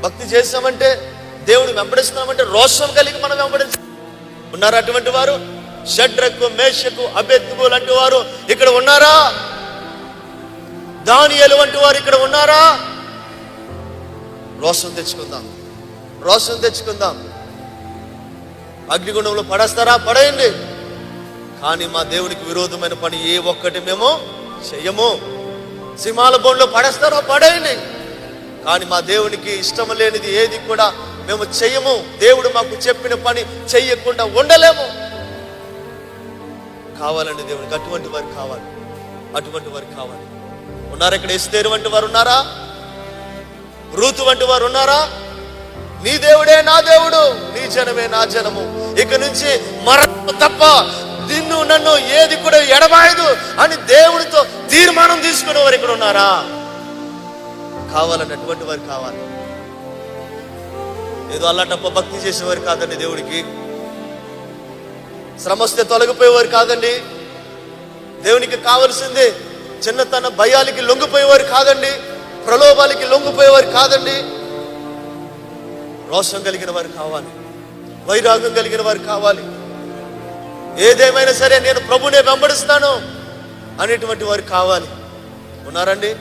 భక్తి చేస్తామంటే దేవుడు వెంబడిస్తున్నామంటే రోషం కలిగి మనం వెంబడించాలి ఉన్నారు అటువంటి వారు? షడ్రకు మేషకు అభ్యర్థుకు లాంటి వారు ఇక్కడ ఉన్నారా? దానియలు వంటి వారు ఇక్కడ ఉన్నారా? రోషం తెచ్చుకుందాం. రోషం తెచ్చుకుందాం. అగ్నిగుండంలో పడేస్తారా? పడేయండి. కానీ మా దేవునికి విరోధమైన పని ఏ ఒక్కటి మేము చెయ్యము. సింహాల బోన్లో పడేస్తారా? పడే కానీ మా దేవునికి ఇష్టం లేనిది ఏది కూడా మేము చెయ్యము దేవుడు మాకు చెప్పిన పని చెయ్యకుండా ఉండలేము. కావాలండి దేవునికి అటువంటి వారు కావాలి. అటువంటి వారు కావాలి. ఉన్నారా ఇక్కడ ఇస్తేరు వంటి వారు ఉన్నారా? రూతు వంటి వారు ఉన్నారా? నీ దేవుడే నా దేవుడు నీ జనమే నా జనము. ఇక నుంచి మరణం తప్ప నిన్ను నన్ను ఏది కూడా ఎడబాయదు అని దేవుడితో తీర్మానం తీసుకునేవారు ఇక్కడ ఉన్నారా? కావాలని అటువంటి వారు కావాలి. ఏదో అల్లాటప్ప భక్తి చేసేవారు కాదండి దేవుడికి. శ్రమస్తే తొలగిపోయేవారు కాదండి. దేవునికి కావలసింది చిన్నతన భయాలకి లొంగిపోయేవారు కాదండి. ప్రలోభాలకి లొంగిపోయేవారు కాదండి. రోషం కలిగిన వారు కావాలి. వైరాగ్యం కలిగిన వారు కావాలి. ఏదేమైనా సరే నేను ప్రభునే వెంబడిస్తాను అనేటువంటి వారు కావాలి. ఉన్నారండి?